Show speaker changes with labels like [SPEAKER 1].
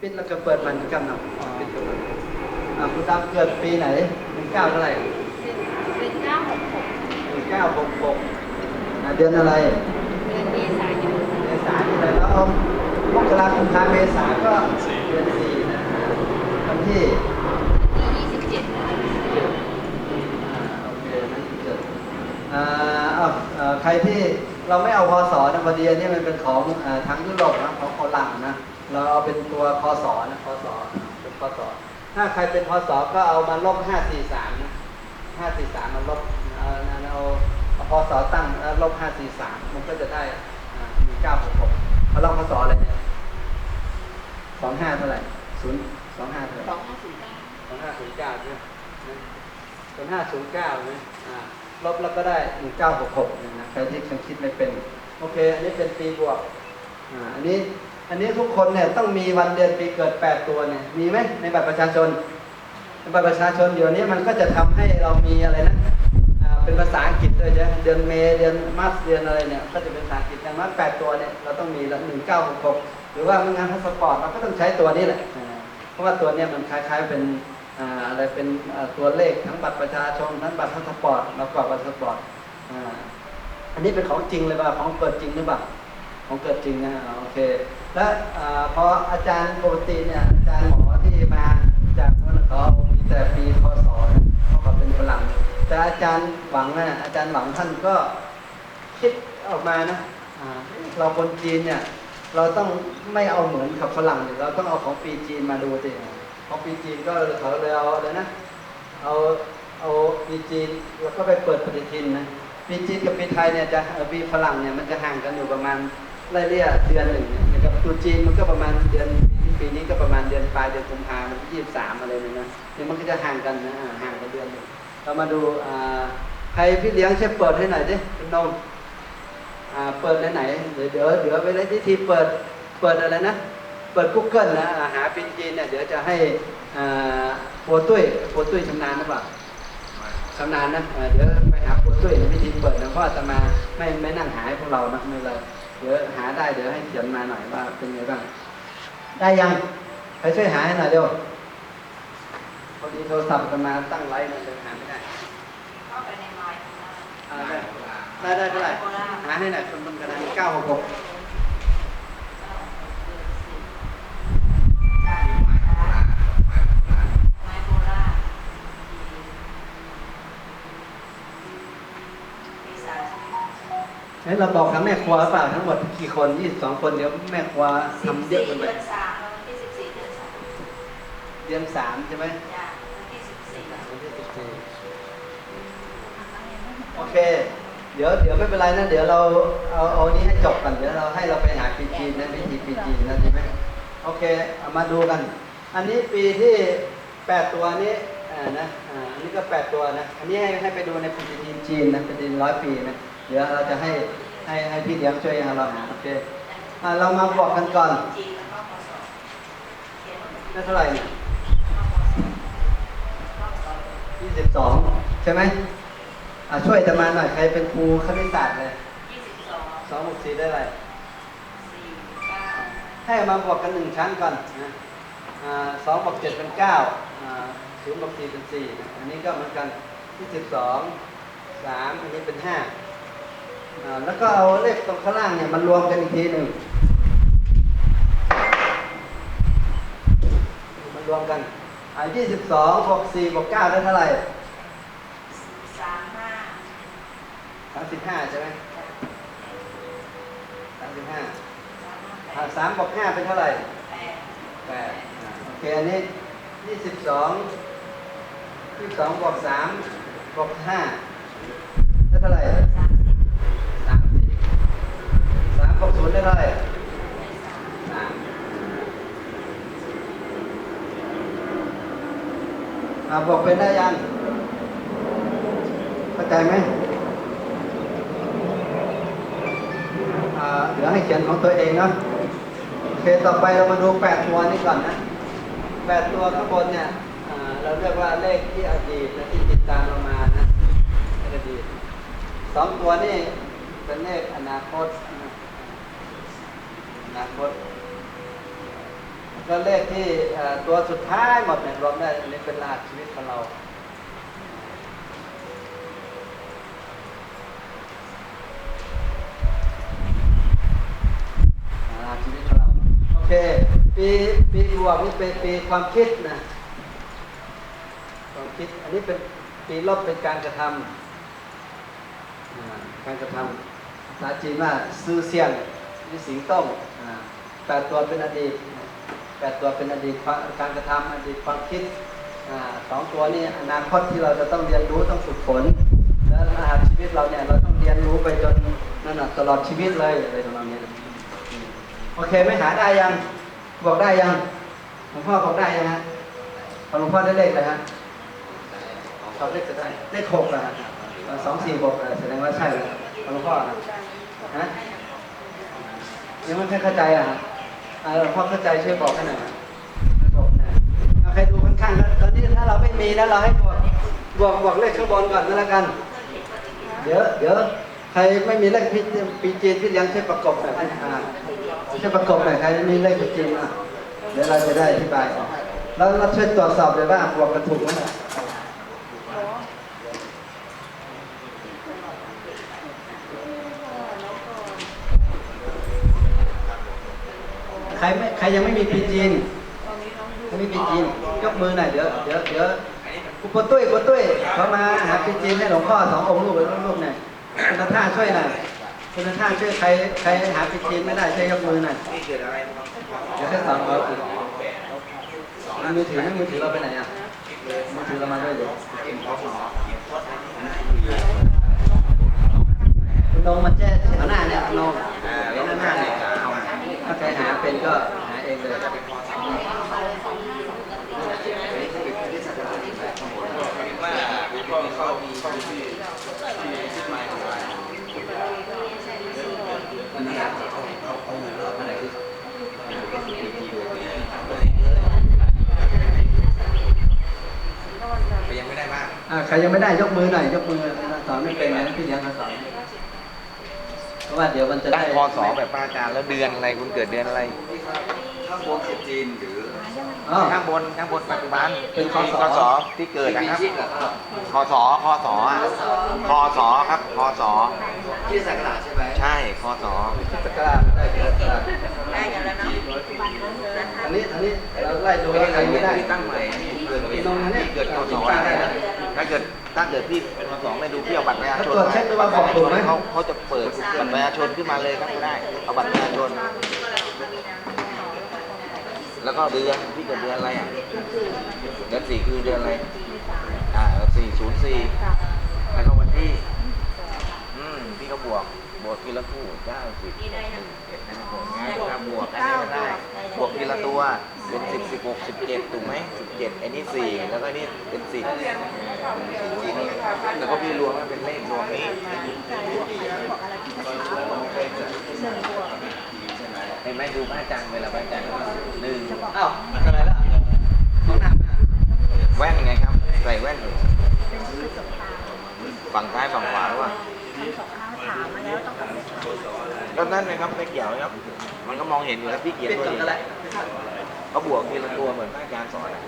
[SPEAKER 1] ปิดแล้วก็เปิดมันกันเนาะปิดกับมันอ่าคุณดำเกิดปีไหนหนึ่งเก้าเท่าไหร่
[SPEAKER 2] เป็นเก้าหกหก
[SPEAKER 1] หนึ่งเก้าหกหกอ่าเดือนอะไร
[SPEAKER 2] เดือนเมษายน
[SPEAKER 1] เมษายนเลยแล้วเอามกราคมพาเมษาก็เดือนสี่นะวันที่
[SPEAKER 2] ที่ยี่สิบเจ็ด
[SPEAKER 1] อ่าโอเคนั่นเกิดอ่าเอาเอ่อใครที่ เราไม่เอาพศนะพอดีอันนี้มันเป็นของอ่าทางยุโรปนะของฝรั่งนะเราเอาเป็นตัวพศนะพศเป็นพศถ้าใครเป็นพศก็เอามาลบห้าสี่สามนะห้าสี่สามมาลบเอาเอาเอาพศตั้งแล้วลบห้าสี่สามมันก็จะได้หนึ่งเก้าหกหกเอาลองพศอะไรเนี่ยสองห้าเท่าไหร่ศูนย์สองห้าเท่าไหร่
[SPEAKER 2] สองห้าศูนย์เก้า
[SPEAKER 1] สองห้าศูนย์เก้าใช่ไหมสองห้าศูนย์เก้าไหมอ่า ลบแล้วก็ได้หนึ่งเก้าหกหกนะใครที่ยังคิดไม่เป็น โอเค อันนี้เป็นปีบวกอ่าอันนี้อันนี้ทุกคนเนี่ยต้องมีวันเดือนปีเกิดแปดตัวเนี่ยมีไหมในบัตรประชาชนในบัตรประชาชนเดี๋ยวนี้มันก็จะทำให้เรามีอะไรนะเป็นภาษาอังกฤษด้วยใช่เดือนเมเดือนมาร์เดือนอะไรเนี่ยก็จะเป็นภาษาอังกฤษอย่างน้อยแปดตัวเนี่ยเราต้องมีละหนึ่งเก้าหกหกหรือว่าไม่งั้นพาสปอร์ตเราก็ต้องใช้ตัวนี้แหละเพราะว่าตัวเนี้ยมันคล้ายๆเป็น อะไรเป็นตัวเลขทั้งบัตรประชาชนทั้งบัตรพาสปอร์ตแล้วก็บัตรพาสปอร์ตอันนี้เป็นของจริงเลยป่ะของเกิดจริงหรือเปล่าของเกิดจริงนะโอเค แล้วอพออาจารย์ปกติเนี่ยอาจารย์หมอที่มาจากนั่นเขามีแต่ปีพศนะเขาก็เป็นฝรั่งแต่อาจารย์หวังนะอาจารย์หวังท่านก็คิดออกมานะเราคนจีนเนี่ยเราต้องไม่เอาเหมือนกับฝรั่งเนี่ยเราต้องเอาของปีจีนมาดูสิ ขอปีจีนก็เขาเลยเอาเลยนะ เอาเอาปีจีนแล้วก็ไปเปิดปฏิทินนะปีจีนกับปีไทยเนี่ยจะปีฝรั่งเนี่ยมันจะห่างกันอยู่ประมาณไล่เลี่ยเดือนหนึ่งนะครับตัวจีนมันก็ประมาณเดือนปีนี้ก็ประมาณเดือนปลายเดือนกุมภาพันธ์ยี่สิบสามอะไรเนี่ยนะเนี่ยมันก็จะห่างกันนะห่างกันเดือนหนึ่งเรามาดูอ่าใครพี่เลี้ยงช่วยเปิดให้หน่อยดิคุณนงอ่าเปิดไหนไหนเดี๋ยวเดี๋ยวเดี๋ยวไปเลยที่ทีเปิดเปิดอะไรนะ เปิด Google นะอ่าหาปีจีนเนี่ยเดี๋ยวจะให้อ่าโปรตุ้ยโปรตุ้ยชำนาญหรือเปล่าชำนาญนะเอ่อเดี๋ยวไปหาโปรตุ้ยในวิธีเปิดนะเพราะอาตมาไม่ไม่นั่งหาให้พวกเรานะไม่เลยเดี๋ยวหาได้เดี๋ยวให้เขียนมาหน่อยว่าเป็นไงบ้างได้ยังใครช่วยหาให้หน่อยเร็วพอดีโทรศัพท์อาตมาตั้งไลน์มันเลยหาไม่ได้
[SPEAKER 2] เข้าไปในไลน์ของเรา
[SPEAKER 1] อ่าได้ได้ได้เท่าไหร่หาให้หน่อยคนบนกระดานเก้าหกหก
[SPEAKER 2] ไมโครล่าปีสามสิบ
[SPEAKER 1] ให้เราบอกกับแม่ครัวหรือเปล่าทั้งหมดกี่คนยี่สิบสองคนเดี๋ยวแม่ครัว
[SPEAKER 2] สิบ
[SPEAKER 1] ทำเย
[SPEAKER 2] สี่
[SPEAKER 1] อะเกินไป
[SPEAKER 2] เดือนสามแล้ววันที่สิบสี่เดือนสาม
[SPEAKER 1] เดือนสามใช่ไหม
[SPEAKER 2] จ้ะวันที่สิบสี่
[SPEAKER 1] วันที่สิบสี่โอเค เดี๋ยวเดี๋ยวไม่เป็นไรนะ เดี๋ยวเราเอาเอานี้ให้จบก่อนเดี๋ยวเราให้เราไปหาปีจีนนะวิธีปีจีนนะดีไหมโอเคเอามาดูกัน อันนี้ปีที่แปดตัวนี้อ่านะอ่าอันนี้ก็แปดตัวนะอันนี้ให้ให้ไปดูในปฏิทินจีนนะปฏิทินร้อยปีนะ เดี๋ยวเราจะให้ให้ให้พี่เลี้ยงช่วยเราหาโอเคอ่าเรามาบอกกันก่อน
[SPEAKER 2] เขียนว่า
[SPEAKER 1] ได้เท่าไหร่ยี่สิบสองใช่ไหมช่วยจะมาหน่อยใครเป็นครูคณิตศาสตร์เลย
[SPEAKER 2] ยี่สิบสอง
[SPEAKER 1] สองหกสี่ได้ไร
[SPEAKER 2] สี่เก้า
[SPEAKER 1] ให้มาบวกกันหนึ่งชั้นก่อนนะอ่าสองบวกเจ็ดเป็นเก้าอ่าศูนย์บวกสี่เป็นสี่อันนี้ก็เหมือนกันที่สิบสองสามอันนี้เป็นห้า แล้วก็เอาเลขตรงข้างล่างเนี่ยมันรวมกันอีกทีหนึ่งมันรวมกันอ่ายี่สิบสองบวกสี่บวกเก้าได้เท่าไหร่
[SPEAKER 2] สามห้า
[SPEAKER 1] สามสิบห้าใช่ไหมสามสิบห้า
[SPEAKER 2] สามห้าแป
[SPEAKER 1] อ่า
[SPEAKER 2] ด
[SPEAKER 1] สามบวกห้าเป็นเท่าไหร่
[SPEAKER 2] แปด
[SPEAKER 1] แปดอ่าโอเค อันนี้ยี่สิบสองยี่สิบสองบวกสามบวกห้าได้เท่าไหร่
[SPEAKER 2] สามสิบ
[SPEAKER 1] สามสิบสามบว ได้เท่ได้
[SPEAKER 2] สาม
[SPEAKER 1] สามอ่าบวกเป็นได้ยัง เข้าใจไหมเดี๋ยวให้เขียนของตัวเองเนาะโอเคต่อไปเรามาดูแปดตัวนี้ก่อนนะแปดตัวข้างบนเนี่ยเราเรียกว่าเลขที่อดีตและที่ติดตามเรามานะอดีตสองตัวนี่เป็นเลขอนาคต นะอนาคตแล้วเลขที่ตัวสุดท้ายหมดเนี่ยรวมได้อันนี้เป็นรหัสชีวิตของเราชีวิตของเรา โอเค ปีปีบวกนี่เป็นปีความคิดนะความคิด อันนี้เป็นปีลบเป็นการกระทำการกระทำภาษาจีนว่าซื่อเซียน นี่สิงต้องแปดตัวเป็นอดีตแปดตัวเป็นอดีตการกระทำอดีตความคิดสองตัวนี้อนาคตที่เราจะต้องเรียนรู้ต้องฝึกฝน แล้วรหัสชีวิตเราเนี่ยเราต้องเรียนรู้ไปจนนั่นตลอดชีวิตเลยอะไรประมาณนี้โอเคไม่หาได้ยังบอกได้ยังหลวงพ่อบอกได้ยังฮะหลวงพ่อได้เลขอะไรฮะตอบเลขจะได้เลขหกนะฮะสองสี่หกนะแสดงว่าใช่เลยหลวงพ่อนะฮะ ยังไม่ค่เข้าใจอะอ่าพ่อเข้าใจช่วยบอกให้หน่อยให้บอกหน่อยเอาใครดูข้างๆแล้วตอนนี้ถ้าเราไม่มีนะเราให้บวกบวกบวกเลขข้างบนก่อนก็แล้วกัน เดี๋ยวเดี๋ยวใครไม่มีเลขปีปีจีนพี่เลี้ยงช่วยประกบหน่อยอ่าช่วยประกบหน่อยใครไม่มีเลขปีจีนอะเดี๋ยวเราจะได้อธิบายออกแล้วเราช่วยตรวจสอบเลยว่าบวกกันถูกไหม ใครไม่ใครยังไม่มีปีจีนใครไม่มีปีจีนยกมือหน่อยเดี๋ยวเดี๋ยวเดี๋ยวคุปตุ้ยคุณตุ้ยเขามาหาปีจีนให้หลวงพ่อสององค์ลูกหรือลูกหน่อยคุณท่าช่วยหน่อยคุณท่าช่วยใครใครหาปีจีนไม่ได้ช่วยยกมือหน่อยเดี๋ยวแค่สองเอาอีกมือถือไม่มือถือเราไปไหนอะมือถือเรามาด้วยเดี๋ยวคุณนงมาแจ้แถวหน้าเนี่ยนงเดี๋ยวหน้าเนี่ยถ้าใครหา เป็นก็หาเองเลยอันนั้นเอาเอาเอาหน่อยเอาอันไหนที่
[SPEAKER 3] ยังไม่ได้บ้าง
[SPEAKER 1] อ่าใครยังไม่ได้ยกมือหน่อยยกมือสอนไม่เป็นไงพี่เลี้ยงเขาสอน เพราะว่าเดี๋ยวมันจะ
[SPEAKER 3] ตั้
[SPEAKER 1] ได้
[SPEAKER 3] งพศแบบป้าอาจารย์แล้วเดือนอะไรคุณเกิดเดือนอะไร
[SPEAKER 4] ข้างบนคือจีนหรือ
[SPEAKER 1] อ๋อ
[SPEAKER 3] ข้างบนข้างบนปัจจุบัน
[SPEAKER 1] เป็นคศ
[SPEAKER 3] คศที่เกิดนะครับ
[SPEAKER 4] ชิดเหรอครับ
[SPEAKER 3] คศคศอะคศครับคศ
[SPEAKER 4] ที่สักหลาดใช่ไหม
[SPEAKER 3] ใช่คศ
[SPEAKER 1] พุทธกราชได้พุทธกราช
[SPEAKER 2] ได้กันแล้วเนาะ
[SPEAKER 1] อันนี้อันนี้เราไล่ดูว่าใครไม่ได้
[SPEAKER 3] ตั้งใหม่เกิด
[SPEAKER 1] พี่น้องนะเนี่ย
[SPEAKER 3] เกิดคศ
[SPEAKER 1] ป้าได้นะ
[SPEAKER 3] ถ้าเกิดถ้าเกิดพี่เป็นคศไม่ดูพี่เอาบัตรประชาชน
[SPEAKER 1] แล้วตรวจเช็คดูว่าบอกถูกไหม
[SPEAKER 3] เขาเขาจะเปิดบัตรประชาชนขึ้นมาเลยครับได้ เอาบัตรประชาชน แล้วก็เดือนพี่เกิดเดือนอะไรอะ เดือนสี่คือเดือนอะไร อ่าสี่ศูนย์สี่แล้วก็วันที่ อืมพี่ก็บวกบ วกทีละคู่เก้าสิบ
[SPEAKER 2] นี่ได้นะ
[SPEAKER 3] เอ็ดนะบวกง่ายถ้าบวกอันนี้ก็ได้ บวกทีละตัวเป็นสิบสิบหกสิบเจ็ดถูกไหมสิบเจ็ดไอ้นี่สี่แล้วก็นี่เป็นสิบแล้วก็พี่รวมมันเป็นเลขรวมนี้เห็นไหมดูพระอาจารย์เวลาพระอาจารย์หนึ่ง
[SPEAKER 1] อ้าวอะไรละห้องน้ำนะ
[SPEAKER 3] แว่นไงครับ ใส่แว่นอยู่ฝั่งซ้ายฝั่งขวาหรือว่า ก็นั่นไงครับไม่เกี่ยวนะครับ มันก็มองเห็นอยู่แล้วพี่เขียน
[SPEAKER 1] ปิด
[SPEAKER 3] ตัว
[SPEAKER 1] ก่อน
[SPEAKER 3] เอง
[SPEAKER 1] ก็ได้
[SPEAKER 3] เขาบวกทีละตัวเหมือนพระอาจารย์สอนอะ